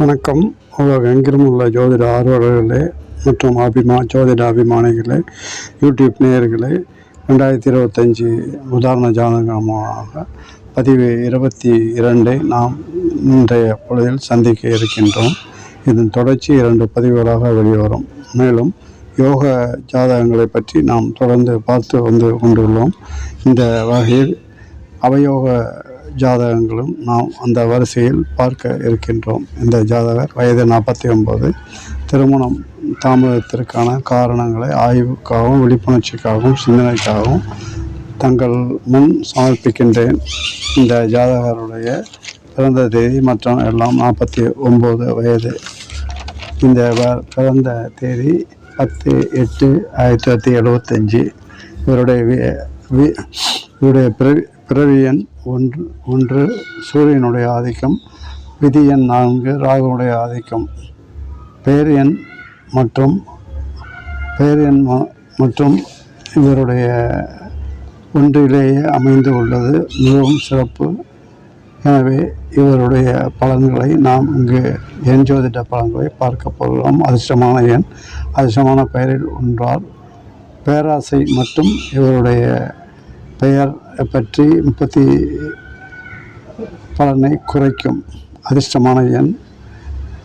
வணக்கம். உலகெங்கிலும் உள்ள ஜோதிட ஆர்வலர்களே மற்றும் அபிமா ஜோதிட அபிமானிகளே யூடியூப் நேயர்களே ரெண்டாயிரத்தி இருபத்தஞ்சி உதாரண ஜாதகமாக பதிவு இருபத்தி இரண்டை நாம் இன்றைய பொழுதில் சந்திக்க இருக்கின்றோம். இதன் தொடர்ச்சி இரண்டு பதிவுகளாக வெளிவரும். மேலும் யோக ஜாதகங்களை பற்றி நாம் தொடர்ந்து பார்த்து வந்து கொண்டுள்ளோம். இந்த வகையில் அவயோக ஜாதகங்களும் நாம் அந்த வரிசையில் பார்க்க இருக்கின்றோம். இந்த ஜாதகர் வயது நாற்பத்தி ஒன்பது திருமணம் தாமதத்திற்கான காரணங்களை ஆய்வுக்காகவும் விழிப்புணர்ச்சிக்காகவும் சிந்தனைக்காகவும் தங்கள் முன் சமர்ப்பிக்கின்றேன். இந்த ஜாதகருடைய பிறந்த தேதி மற்றும் எல்லாம் நாற்பத்தி ஒம்பது வயது. இந்த வ- பிறந்த தேதி பத்து எட்டு ஆயிரத்தி தொள்ளாயிரத்தி எழுபத்தஞ்சி இவருடைய வி- இவருடைய பிறவி பிறவியன் ஒன்று ஒன்று சூரியனுடைய ஆதிக்கம் விதி எண் நான்கு ராகுனுடைய ஆதிக்கம். பேர் எண் மற்றும் பேர் எண் மற்றும் இவருடைய ஒன்றிலேயே அமைந்து உள்ளது மிகவும் சிறப்பு. எனவே இவருடைய பலன்களை நாம் இங்கு எண் ஜோதிட பலன்களை பார்க்க போகிறோம். அதிர்ஷ்டமான எண் அதிர்ஷ்டமான பெயரில் ஒன்றால் பேராசை மட்டும் இவருடைய பெயர் பற்றி முப்பத்தி பலனை குறைக்கும். அதிர்ஷ்டமான எண்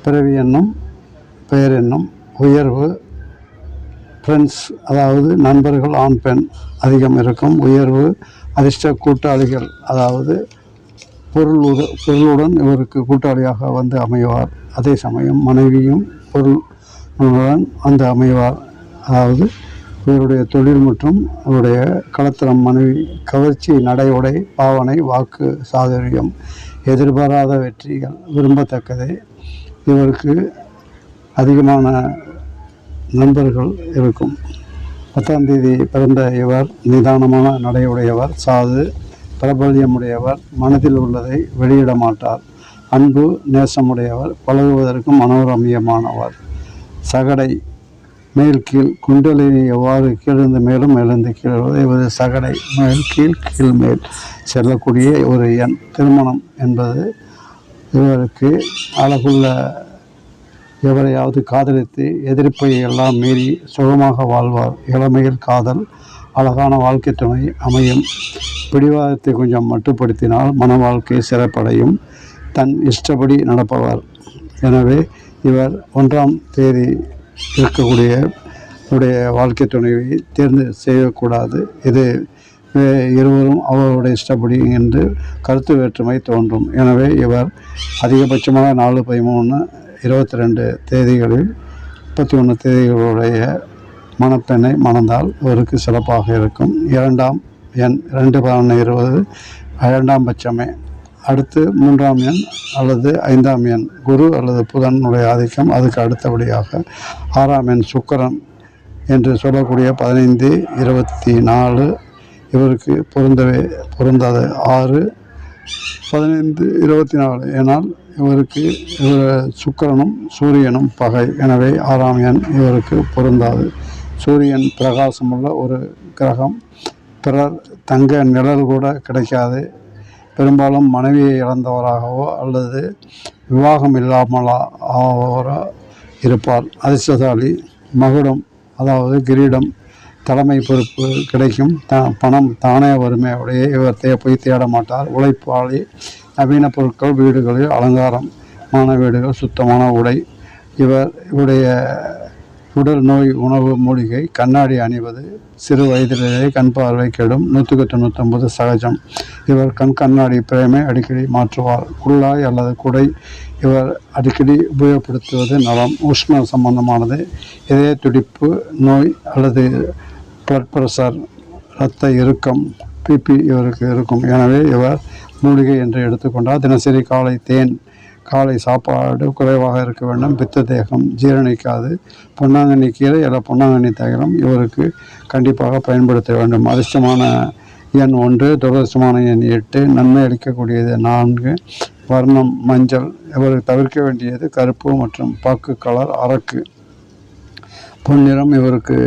பிறவி எண்ணும் பெயர் எண்ணும் உயர்வு ஃப்ரெண்ட்ஸ் அதாவது நண்பர்கள் ஆண் பெண் அதிகம் இருக்கும். உயர்வு அதிர்ஷ்ட கூட்டாளிகள் அதாவது பொருள் பொருளுடன் இவருக்கு கூட்டாளியாக வந்து அமைவார். அதே சமயம் மனைவியும் பொருளுடன் வந்து அமைவார். அதாவது இவருடைய தொழில் மற்றும் அவருடைய கலத்திரம் மனைவி கவர்ச்சி நடை உடை பாவனை வாக்கு சாதுரியம் எதிர்பாராத வெற்றிகள் விரும்பத்தக்கதே. இவருக்கு அதிகமான நண்பர்கள் இருக்கும். பத்தாம் தேதி பிறந்த இவர் நிதானமான நடையுடையவர் சாது பிரபல்யமுடையவர் மனதில் உள்ளதை வெளியிட மாட்டார். அன்பு நேசமுடையவர் பழகுவதற்கு மனோரமியமானவர். சகடை மேல் கீழ் குண்டலினி எவ்வாறு கீழிருந்து மேலும் எழுந்து கீழ்வது இவது சகடை மேல் கீழ் கீழ் மேல் செல்லக்கூடிய ஒரு எண் திருமணம் என்பது இவருக்கு அழகுள்ள எவரையாவது காதலித்து எதிர்ப்பை எல்லாம் மீறி சுகமாக வாழ்வார். இளமையில் காதல் அழகான வாழ்க்கை துணை அமையும். பிடிவாதத்தை கொஞ்சம் மட்டுப்படுத்தினால் மன வாழ்க்கை சிறப்படையும். தன் இஷ்டப்படி நடப்பவர். எனவே இவர் ஒன்றாம் தேதி இருக்கக்கூடிய உடைய வாழ்க்கை துணைவை தேர்ந்து செய்யக்கூடாது. இது இருவரும் அவருடைய இஷ்டப்படி என்று கருத்து வேற்றுமை தோன்றும். எனவே இவர் அதிகபட்சமாக நாலு பதிமூணு இருபத்தி ரெண்டு தேதிகளில் முப்பத்தி ஒன்று தேதிகளுடைய மணப்பெண்ணை மணந்தால் அவருக்கு சிறப்பாக இருக்கும். இரண்டாம் எண் ரெண்டு பதினொன்று இருபது இரண்டாம் பட்சமே அடுத்து மூன்றாம் எண் அல்லது ஐந்தாம் எண் குரு அல்லது புதனுடைய ஆதிக்கம் அதுக்கு அடுத்தபடியாக ஆறாம் எண் சுக்கிரன் என்று சொல்லக்கூடிய பதினைந்து இருபத்தி நாலு இவருக்கு பொருந்தவே பொருந்தாது ஆறு பதினைந்து இருபத்தி நாலு. ஏனால் இவருக்கு இவர் சுக்கிரனும் சூரியனும் பகை. எனவே ஆறாம் எண் இவருக்கு பொருந்தாது. சூரியன் பிரகாசமுள்ள ஒரு கிரகம். பிறர் தங்க நிழல் கூட கிடைக்காது. பெரும்பாலும் மனைவியை இழந்தவராகவோ அல்லது விவாகம் இல்லாமலோ இருப்பார். அதிர்ஷ்டசாலி மகுடம் அதாவது கிரீடம் தலைமை பொறுப்பு கிடைக்கும். த பணம் தானே வறுமையுடைய இவர் தே போய் தேட மாட்டார். உழைப்பாளி நவீன பொருட்கள் வீடுகளில் அலங்காரமான வீடுகள் சுத்தமான உடை இவர் இவருடைய உடல் நோய் உணவு மூலிகை கண்ணாடி அணிவது சிறு வயதிலேயே கண் பார்வை கெடும் நூற்றுக்கு தொண்ணூத்தொம்பது சகஜம். இவர் கண் கண்ணாடி பிரேமை அடிக்கடி மாற்றுவார். குள்ளாய் அல்லது குடை இவர் அடிக்கடி உபயோகப்படுத்துவது நலம். உஷ்ண சம்பந்தமானது இதய துடிப்பு நோய் அல்லது பிளட் ப்ரெஷர் இரத்த இறுக்கம் பிபி இவருக்கு இருக்கும். எனவே இவர் மூலிகை என்று எடுத்துக்கொண்டால் தினசரி காலை தேன் காலை சாப்பாடு குறைவாக இருக்க வேண்டும். பித்த தேகம் ஜீரணிக்காது. பொன்னாங்கண்ணி கீரை இல்லை பொன்னாங்கண்ணி தைலம் இவருக்கு கண்டிப்பாக பயன்படுத்த வேண்டும். அதிர்ஷ்டமான எண் ஒன்று துரதிர்ஷ்டமான எண் எட்டு நன்மை அளிக்கக்கூடியது நான்கு வர்ணம் மஞ்சள். இவருக்கு தவிர்க்க வேண்டியது கருப்பு மற்றும் பாக்கு கலர் அரக்கு. பொன்னிறம் இவருக்கு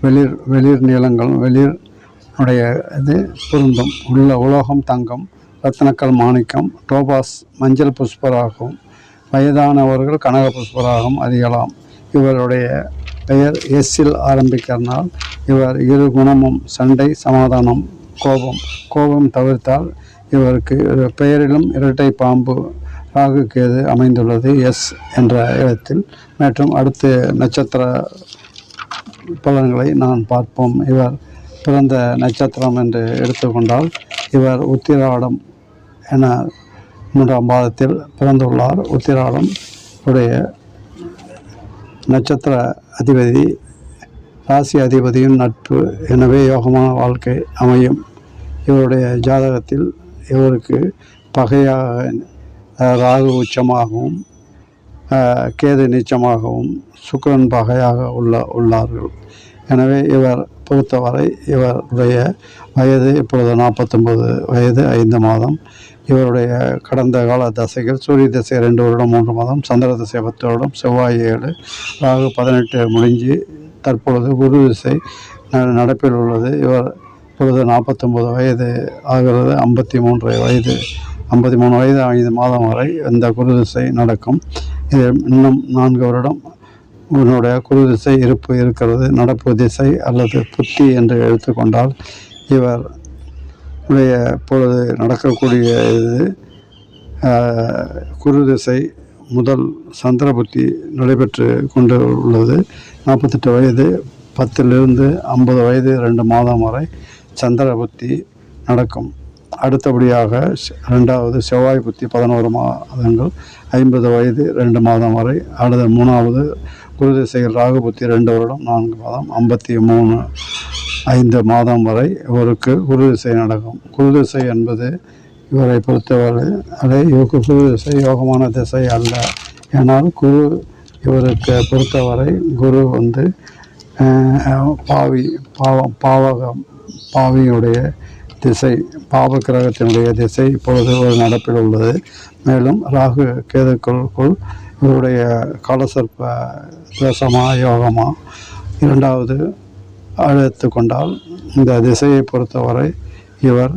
வெளிர் வெளிர் நீளங்கள் வெளிர் உடைய இது பொருந்தும். உள்ள உலோகம் தங்கம். ரத்னக்கல் மாணிக்கம் டோபாஸ் மஞ்சள் புஷ்பராகும் வயதானவர்கள் கனக புஷ்பராகவும் அறியலாம். இவருடைய பெயர் எஸ்ஸில் ஆரம்பிக்கிறனால் இவர் இரு குணமும் சண்டை சமாதானம் கோபம். கோபம் தவிர்த்தால் இவருக்கு பெயரிலும் இரட்டை பாம்பு ராகு கேது அமைந்துள்ளது. எஸ் என்ற இடத்தில் மற்றும் அடுத்து நட்சத்திர பலன்களை நான் பார்ப்போம். இவர் பிறந்த நட்சத்திரம் என்று எடுத்துக்கொண்டால் இவர் உத்திராடம் என மூன்றாம் பாதத்தில் பிறந்துள்ளார் உத்திராடம் உடைய நட்சத்திர அதிபதி ராசி அதிபதியும் நட்பு. எனவே யோகமான வாழ்க்கை அமையும். இவருடைய ஜாதகத்தில் இவருக்கு பகையாக ராகு உச்சமாகவும் கேது நீச்சமாகவும் சுக்கரன் பகையாக உள்ள உள்ளார்கள். எனவே இவர் பொறுத்தவரை இவருடைய வயது இப்பொழுது நாற்பத்தொம்பது வயது ஐந்து மாதம். இவருடைய கடந்த கால தசைகள் சூரிய திசை ரெண்டு வருடம் மூன்று மாதம் சந்திர தசை பத்து வருடம் செவ்வாய் ஏழு ராகு பதினெட்டு முடிஞ்சு தற்பொழுது குரு திசை நடப்பில் உள்ளது. இவர் இப்பொழுது நாற்பத்தொம்பது வயது ஆகிறது. ஐம்பத்தி மூன்று வயது ஐம்பத்தி மூணு வயது ஐந்து மாதம் வரை இந்த குரு திசை நடக்கும். இது இன்னும் நான்கு வருடம் உன்னுடைய குரு திசை இருப்பு இருக்கிறது. நடப்பு திசை அல்லது புத்தி என்று எடுத்துக்கொண்டால் இவர் உடைய இப்பொழுது நடக்கக்கூடிய இது குரு திசை முதல் சந்திர புத்தி நடைபெற்று கொண்டு உள்ளது. நாற்பத்தெட்டு வயது பத்திலிருந்து ஐம்பது வயது ரெண்டு மாதம் வரை சந்திர புத்தி நடக்கும். அடுத்தபடியாக ரெண்டாவது செவ்வாய் புத்தி பதினோரு மாதங்கள் ஐம்பது வயது ரெண்டு மாதம் வரை அடுத்த மூணாவது குரு திசையில் ராகு புத்தி ரெண்டு வருடம் நான்கு மாதம் ஐம்பத்தி மூணு ஐந்து மாதம் வரை இவருக்கு குரு திசை நடக்கும். குரு திசை என்பது இவரை பொறுத்தவரை அதை இவருக்கு குரு திசை யோகமான திசை அல்ல. ஏனால் குரு இவருக்கு பொறுத்தவரை குரு வந்து பாவி பாவம் பாவகம் பாவியுடைய திசை பாவ கிரகத்தினுடைய திசை இப்பொழுது ஒரு நடப்பில் உள்ளது. மேலும் ராகு கேதுக்குள் இவருடைய காலசர்ப்ப தோஷமா யோகமா இரண்டாவது எடுத்து கொண்டால் இந்த திசையை பொறுத்தவரை இவர்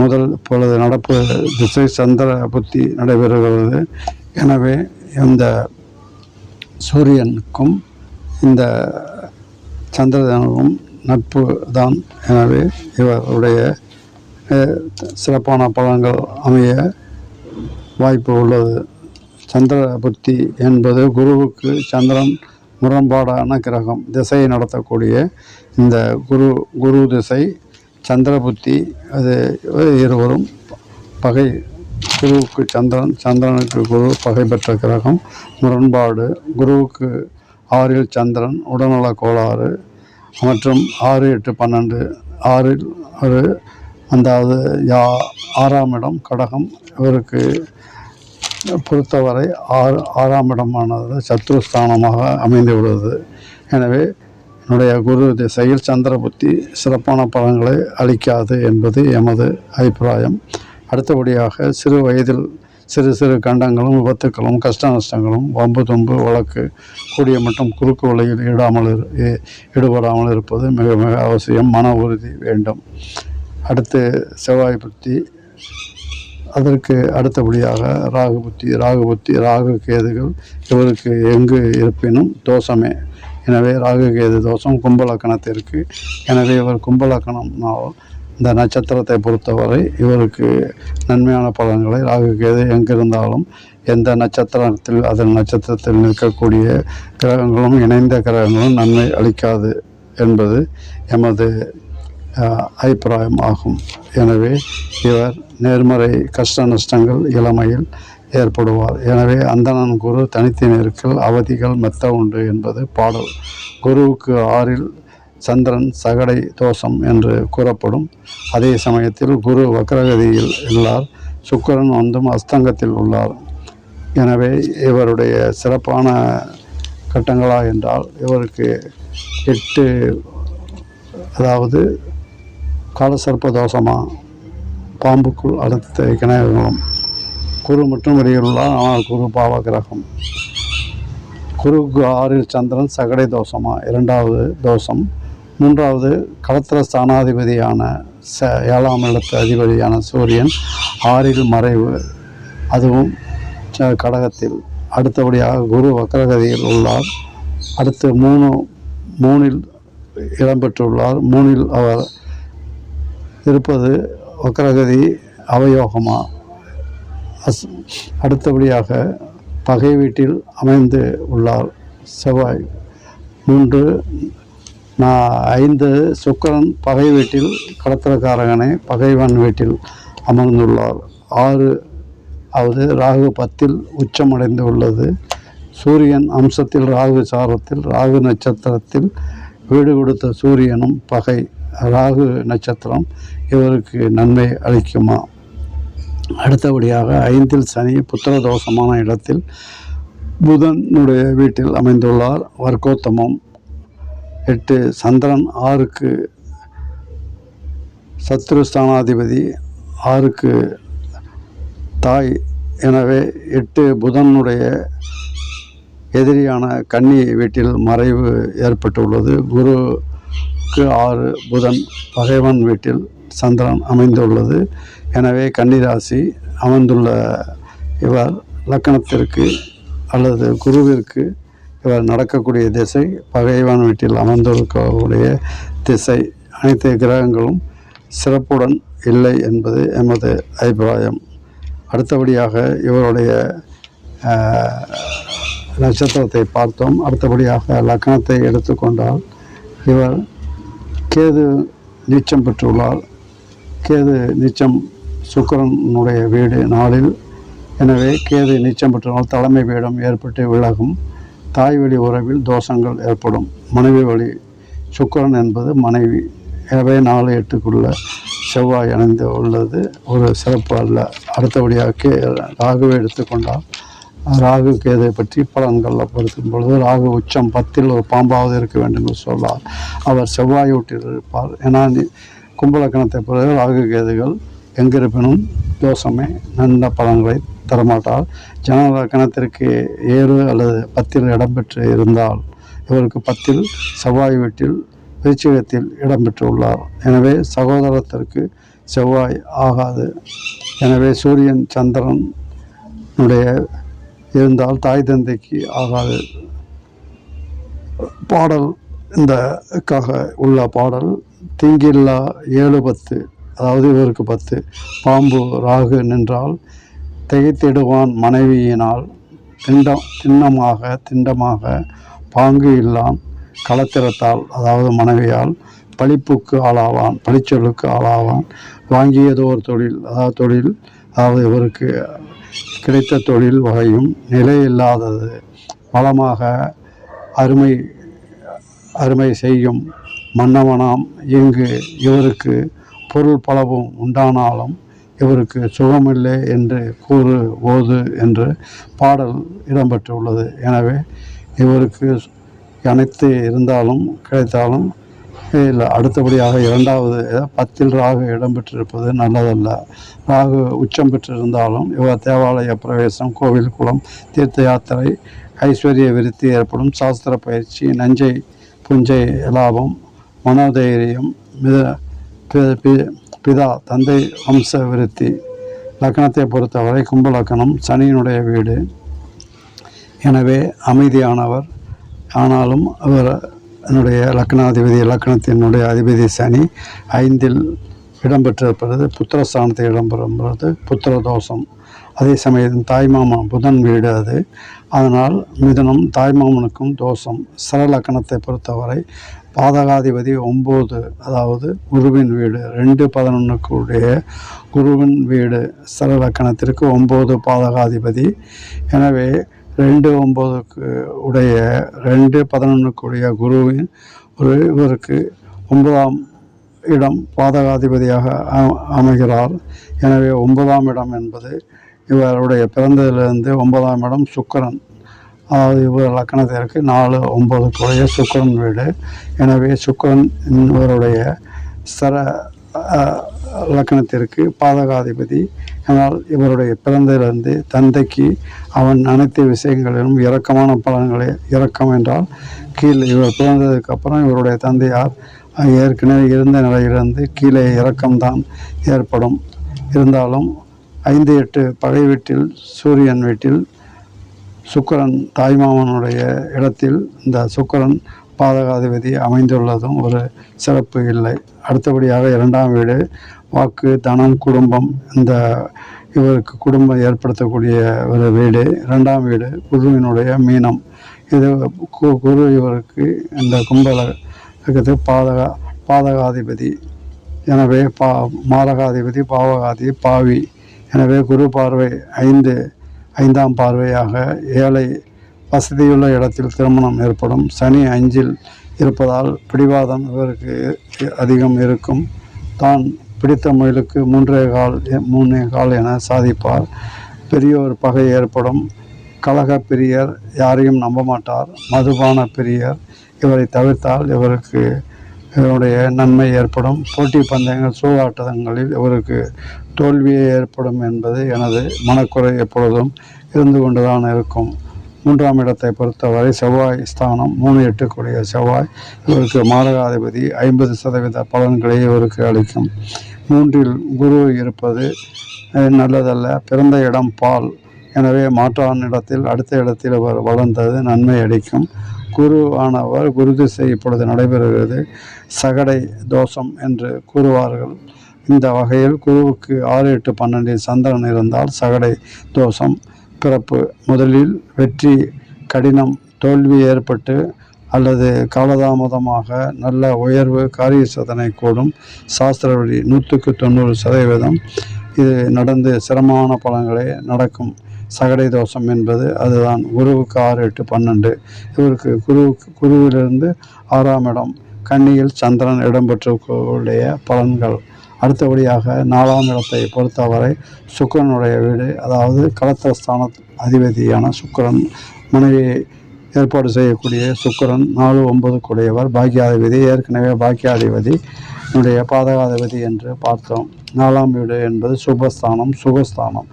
முதல் பொழுது நடப்பு திசை சந்திர புத்தி நடைபெறுகிறது. எனவே இந்த சூரியனுக்கும் இந்த சந்திரனும் நட்பு தான். எனவே இவருடைய சிறப்பான பலன்கள் அமைய வாய்ப்பு உள்ளது. சந்திர புத்தி என்பது குருவுக்கு சந்திரன் முரண்பாடான கிரகம் திசையை நடத்தக்கூடிய இந்த குரு குரு திசை சந்திர புத்தி அது இருவரும் பகை குருவுக்கு சந்திரன் சந்திரனுக்கு குரு பகை பெற்ற கிரகம் முரண்பாடு குருவுக்கு ஆறில் சந்திரன் உடல்நல கோளாறு மற்றும் ஆறு எட்டு பன்னெண்டு ஆறில் ஒரு அதாவது யா ஆறாம் இடம் கடகம் இவருக்கு பொறுத்தவரை ஆறு ஆறாம் இடமானது சத்ருஸ்தானமாக அமைந்து விடுவது எனவே என்னுடைய குரு திசையில் சந்திர புத்தி சிறப்பான பலன்களை அளிக்காது என்பது எமது அபிப்பிராயம். அடுத்தபடியாக சிறு வயதில் சிறு சிறு கண்டங்களும் விபத்துக்களும் கஷ்ட நஷ்டங்களும் வம்பு தும்பு வழக்கு கூடிய மட்டும் குறுக்கு வழியில் ஈடாமல் இரு- ஈடுபடாமல் இருப்பது மிக மிக அவசியம். மன உறுதி வேண்டும். அடுத்து செவ்வாய் புத்தி அதற்கு அடுத்தபடியாக ராகுபுத்தி ராகுபுத்தி ராகு கேதுகள் இவருக்கு எங்கு இருப்பினும் தோஷமே. எனவே ராகு கேது தோஷம் கும்பலக்கணத்திற்கு. எனவே இவர் கும்பலக்கணம்னால் இந்த நட்சத்திரத்தை பொறுத்தவரை இவருக்கு நன்மையான பலன்களை ராகு கேது எங்கிருந்தாலும் எந்த நட்சத்திரத்தில் அதன் நட்சத்திரத்தில் நிற்கக்கூடிய கிரகங்களும் இணைந்த கிரகங்களும் நன்மை அளிக்காது என்பது எமது அபிப்பிராயம் ஆகும் எனவே இவர் நேர்மறை கஷ்ட நஷ்டங்கள் இளமையில் ஏற்படுவார். எனவே அந்தணன் குரு தனித்து நிற்கல் அவதிகள் மெத்த உண்டு என்பது பாடல். குருவுக்கு ஆறில் சந்திரன் சகடை தோஷம் என்று கூறப்படும். அதே சமயத்தில் குரு வக்ரகதியில் உள்ளார். சுக்கிரன் வந்தும் அஸ்தங்கத்தில் உள்ளார். எனவே இவருடைய சிறப்பான கட்டங்களா என்றால் இவருக்கு எட்டு அதாவது காலசர்ப்ப தோஷமா? பாம்புக்குள் அடுத்த கிணறுகளும் குரு மட்டும் வெளியுள்ளார் ஆனால் குரு பாவ கிரகம். குருவுக்கு ஆறில் சந்திரன் சகடை தோஷமா? இரண்டாவது தோஷம். மூன்றாவது களத்திர ஸ்தானாதிபதியான ச ஏழாம் இடத்து அதிபதியான சூரியன் ஆறில் மறைவு. அதுவும் கடகத்தில். அடுத்தபடியாக குரு வக்கரகதியில் உள்ளார். அடுத்து மூணு மூணில் இடம்பெற்றுள்ளார் மூணில் அவர் இருப்பது வக்கரகதி அவயோகமா? அஸ் அடுத்தபடியாக பகை வீட்டில் அமைந்து உள்ளார் செவ்வாய். மூன்று நான் ஐந்து சுக்கிரன் பகை வீட்டில் கடத்திரக்காரகனை பகைவன் வீட்டில் அமர்ந்துள்ளார். ஆறு அவது ராகு பத்தில் உச்சமடைந்து உள்ளது. சூரியன் அம்சத்தில் ராகு சாரத்தில் ராகு நட்சத்திரத்தில் வீடு கொடுத்த சூரியனும் பகை. ராகு நட்சத்திரம் இவருக்கு நன்மை அளிக்குமா? அடுத்தபடியாக ஐந்தில் சனி புத்திர தோஷமான இடத்தில் புதனுடைய வீட்டில் அமைந்துள்ளார். வர்க்கோத்தமம் எட்டு சந்திரன் ஆறுக்கு சத்ருஸ்தானாதிபதி ஆறுக்கு தாய். எனவே எட்டு புதனுடைய எதிரியான கன்னி வீட்டில் மறைவு ஏற்பட்டுள்ளது. குரு குருவுக்கு ஆறு புதன் பகைவன் வீட்டில் சந்திரன் அமைந்துள்ளது. எனவே கன்னிராசி அமைந்துள்ள இவர் லக்கணத்திற்கு அல்லது குருவிற்கு இவர் நடக்கக்கூடிய திசை பகைவான் வீட்டில் அமர்ந்திருக்கக்கூடிய திசை. அனைத்து கிரகங்களும் சிறப்புடன் இல்லை என்பது எமது அபிப்பிராயம். அடுத்தபடியாக இவருடைய நட்சத்திரத்தை பார்த்தோம். அடுத்தபடியாக லக்னத்தை எடுத்துக்கொண்டால் இவர் கேது நீச்சம் பெற்றுள்ளார். கேது நீச்சம் சுக்கரனுடைய வீடு நாளில். எனவே கேது நீச்சம் பெற்றனால் தலைமை பீடம் ஏற்பட்டு விலகும். தாய் வழி உறவில் தோஷங்கள் ஏற்படும். மனைவி வழி சுக்கரன் என்பது மனைவி. எனவே நாலு எட்டுக்குள்ள செவ்வாய் அணைந்து உள்ளது. ஒரு சிறப்பு அல்ல. அடுத்தபடியாக கே ராகுவை எடுத்துக்கொண்டால் ராகு கேதை பற்றி பலன்களில் பொறுத்தும் பொழுது ராகு உச்சம் பத்தில் ஒரு பாம்பாவது இருக்க வேண்டும் என்று சொல்லார். அவர் செவ்வாய் வீட்டில் இருப்பார். ஏன்னா கும்பலக்கணத்தை பிறகு ராகு கேதுகள் எங்கிருப்பினும் தோஷமே நல்ல பலன்களை தரமாட்டார். ஜனலக்கணத்திற்கு ஏழு அல்லது பத்தில் இடம்பெற்று இருந்தால் இவருக்கு பத்தில் செவ்வாய் வீட்டில் விருச்சிகத்தில் இடம்பெற்றுள்ளார் எனவே சகோதரத்திற்கு செவ்வாய் ஆகாது. எனவே சூரியன் சந்திரனுடைய இருந்தால் தாய் தந்தைக்கு ஆகாது. பாடல் இந்த காக உள்ள பாடல் திங்கில்லா ஏழு பத்து அதாவது இவருக்கு பத்து பாம்பு ராகு நின்றால் திகைத்திடுவான் மனைவியினால் திண்டம் திண்ணமாக திண்டமாக பாங்கு இல்லான் களத்திரத்தால் அதாவது மனைவியால் பழிப்புக்கு ஆளாவான் பழிச்சொல்லுக்கு ஆளாவான் வாங்கியதோர் தொழில் அதாவது தொழில் அதாவது இவருக்கு கிடைத்த தொழில் வகையும் நிலையில்லாதது. வளமாக அருமை அருமை செய்யும் மன்னவனாம் இங்கு இவருக்கு பொருள் பலவும் உண்டானாலும் இவருக்கு சுகமில்லை என்று கூறு ஓது என்று பாடல் இடம்பெற்றுள்ளது. எனவே இவருக்கு அனைத்து இருந்தாலும் கிடைத்தாலும் இல்லை அடுத்தபடியாக இரண்டாவது பத்தில் ராகு இடம்பெற்றிருப்பது நல்லதல்ல. ராகு உச்சம் பெற்றிருந்தாலும் இவர் தேவாலய பிரவேசம் கோவில் குளம் தீர்த்த யாத்திரை ஐஸ்வர்ய விருத்தி ஏற்படும் சாஸ்திர பயிற்சி நஞ்சை புஞ்சை லாபம் மனோதைரியம் மித பி- பிதா தந்தை வம்ச விருத்தி. லக்னத்தை பொறுத்தவரை கும்பலக்கணம் சனியினுடைய வீடு. எனவே அமைதியானவர். ஆனாலும் அவர் என்னுடைய லக்னாதிபதி லக்னத்தினுடைய அதிபதி சனி ஐந்தில் இடம்பெற்றிருப்பது புத்திரஸ்தானத்தை இடம்பெறும்பொழுது புத்திர தோஷம் அதே சமயம் தாய்மாமன் புதன் வீடு அது அதனால் மிதனம் தாய்மாமனுக்கும் தோஷம். சரலக்கணத்தை பொறுத்தவரை பாதகாதிபதி ஒம்பது அதாவது குருவின் வீடு ரெண்டு பதினொன்றுக்குடைய குருவின் வீடு சரலக்கணத்திற்கு ஒம்பது பாதகாதிபதி. எனவே ரெண்டு ஒம்பதுக்கு உடைய ரெண்டு பதினொன்றுக்குடைய குருவின் ஒரு இவருக்கு ஒன்பதாம் இடம் பாதகாதிபதியாக அமைகிறார். எனவே ஒன்பதாம் இடம் என்பது இவருடைய பிறந்ததிலிருந்து ஒன்பதாம் இடம் சுக்கிரன். அதாவது இவர் லக்கணத்திற்கு நாலு ஒம்பதுக்குடைய சுக்கரன் வீடு. எனவே சுக்கரன் இவருடைய சர லக்கணத்திற்கு பாதகாதிபதி. ஆனால் இவருடைய பிறந்திலிருந்து தந்தைக்கு அவன் அனைத்து விஷயங்களிலும் இரக்கமான பலன்களை இரக்கம் என்றால் கீழே இவர் பிறந்ததுக்கப்புறம் இவருடைய தந்தையார் ஏற்கனவே இருந்த நிலையிலிருந்து கீழே இரக்கம்தான் ஏற்படும். இருந்தாலும் ஐந்து எட்டு பழைய வீட்டில் சூரியன் வீட்டில் சுக்கிரன் தாய்மாமனுடைய இடத்தில் இந்த சுக்கரன் பாதகாதிபதி அமைந்துள்ளதும் ஒரு சிறப்பு இல்லை. அடுத்தபடியாக இரண்டாம் வீடு வாக்கு தனம் குடும்பம் இந்த இவருக்கு குடும்பம் ஏற்படுத்தக்கூடிய ஒரு வீடு ரெண்டாம் வீடு குருவினுடைய மீனம். இது கு- குரு இவருக்கு இந்த கும்பலத்துக்கு பாதகா பாதகாதிபதி. எனவே பா மாரகாதிபதி பாவகாதி பாவி. எனவே குரு பார்வை ஐந்து ஐந்தாம் பார்வையாக ஏழை வசதியுள்ள இடத்தில் திருமணம் ஏற்படும். சனி அஞ்சில் இருப்பதால் பிடிவாதம் இவருக்கு அதிகம் இருக்கும். தான் பிடித்த முயலுக்கு மூன்றே கால் மூணே கால் என சாதிப்பார். பெரியோர் பகை ஏற்படும். கழக பிரியர் யாரையும் நம்ப மாட்டார். மதுபான பிரியர் இவரை தவிர்த்தால் இவருக்கு இவருடைய நன்மை ஏற்படும். போட்டி பந்தயங்கள் சூதாட்டங்களில் இவருக்கு தோல்வியே ஏற்படும் என்பது எனது மனக்குறை எப்பொழுதும் இருந்து கொண்டுதான் இருக்கும். மூன்றாம் இடத்தை பொறுத்தவரை செவ்வாய் ஸ்தானம் மூணு எட்டுக்குரிய செவ்வாய். இவருக்கு மாரகாதிபதி ஐம்பது சதவீத பலன்களை இவருக்கு அளிக்கும். மூன்றில் குரு இருப்பது நல்லதல்ல. பிறந்த இடம் பால். எனவே மாற்றான் இடத்தில் அடுத்த இடத்தில் அவர் வளர்ந்தது நன்மை அளிக்கும். குரு ஆனவர் குரு திசை இப்பொழுது நடைபெறுகிறது. சகடை தோஷம் என்று கூறுவார்கள். இந்த வகையில் குருவுக்கு ஆறு எட்டு பன்னெண்டில் சந்திரன் இருந்தால் சகடை தோஷம் பிறப்பு முதலில் வெற்றி கடினம் தோல்வி ஏற்பட்டு அல்லது காலதாமதமாக நல்ல உயர்வு காரிய சாதனை கூடும். சாஸ்திரவழி நூற்றுக்கு தொண்ணூறு சதவீதம் இது நடந்து சிரமமான பலன்களே நடக்கும். சகடை தோஷம் என்பது அதுதான். குருவுக்கு ஆறு எட்டு பன்னெண்டு. இவருக்கு குருவுக்கு குருவிலிருந்து ஆறாம் இடம். கன்னியில் சந்திரன் இடம்பெற்றக்கூடிய பலன்கள். அடுத்தபடியாக நாலாம் இடத்தை பொறுத்தவரை சுக்கிரனுடைய வீடு அதாவது கலத்திரஸ்தான அதிபதியான சுக்கரன் மனைவியை ஏற்பாடு செய்யக்கூடிய சுக்கிரன் நாலு ஒன்பது கூடியவர் பாக்கியாதிபதி ஏற்கனவே பாக்கியாதிபதி என்னுடைய பாதகாதிபதி என்று பார்த்தோம். நாலாம் வீடு என்பது சுபஸ்தானம் சுகஸ்தானம்.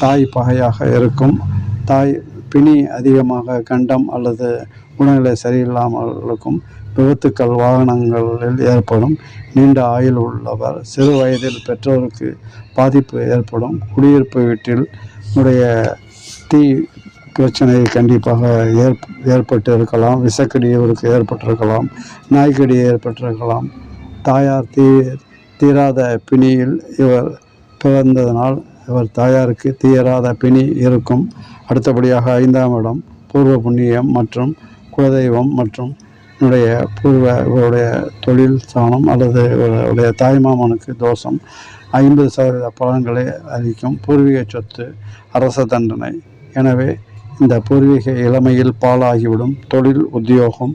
தாய் பகையாக இருக்கும். தாய் பிணி அதிகமாக கண்டம் அல்லது உணவுகளை சரியில்லாமல் இருக்கும் விபத்துக்கள் வாகனங்களில் ஏற்படும். நீண்ட ஆயுள் உள்ளவர் சிறு வயதில் பெற்றோருக்கு பாதிப்பு ஏற்படும். குடியிருப்பு வீட்டில் உடைய தீ பிரச்சனை கண்டிப்பாக ஏற் ஏற்பட்டு இருக்கலாம் விஷக்கடி இவருக்கு ஏற்பட்டிருக்கலாம். நாய்க்கடி ஏற்பட்டிருக்கலாம். தாயார் தீ தீராத பிணியில் இவர் பிறந்ததனால் இவர் தாயாருக்கு தீராத பிணி இருக்கும். அடுத்தபடியாக ஐந்தாம் இடம் பூர்வ புண்ணியம் மற்றும் குலதெய்வம் மற்றும் என்னுடைய பூர்வ இவருடைய தொழில் ஸ்தானம் அல்லது இவருடைய தாய்மாமனுக்கு தோஷம். ஐம்பது சதவீத பலன்களை அளிக்கும் பூர்வீக சொத்து அரச தண்டனை. எனவே இந்த பூர்வீக இளமையில் பாழாகிவிடும் தொழில் உத்தியோகம்